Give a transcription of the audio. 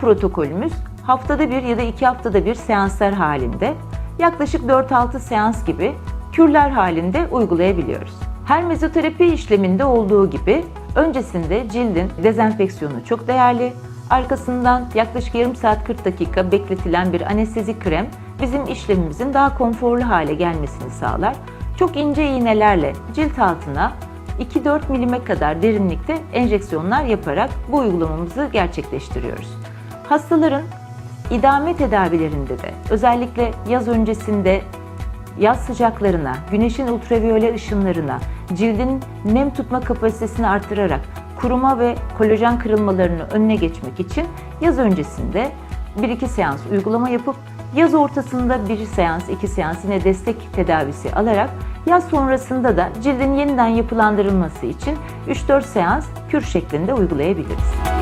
Protokolümüz haftada bir ya da iki haftada bir seanslar halinde yaklaşık 4-6 seans gibi kürler halinde uygulayabiliyoruz. Her mezoterapi işleminde olduğu gibi öncesinde cildin dezenfeksiyonu çok değerli. Arkasından yaklaşık yarım saat 40 dakika bekletilen bir anestezi krem bizim işlemimizin daha konforlu hale gelmesini sağlar. Çok ince iğnelerle cilt altına 2-4 milime kadar derinlikte enjeksiyonlar yaparak bu uygulamamızı gerçekleştiriyoruz. Hastaların idame tedavilerinde de özellikle yaz öncesinde yaz sıcaklarına, güneşin ultraviyole ışınlarına, cildin nem tutma kapasitesini artırarak kuruma ve kolajen kırılmalarını önüne geçmek için yaz öncesinde 1-2 seans uygulama yapıp yaz ortasında 1 seans, 2 seans yine destek tedavisi alarak yaz sonrasında da cildin yeniden yapılandırılması için 3-4 seans kür şeklinde uygulayabiliriz.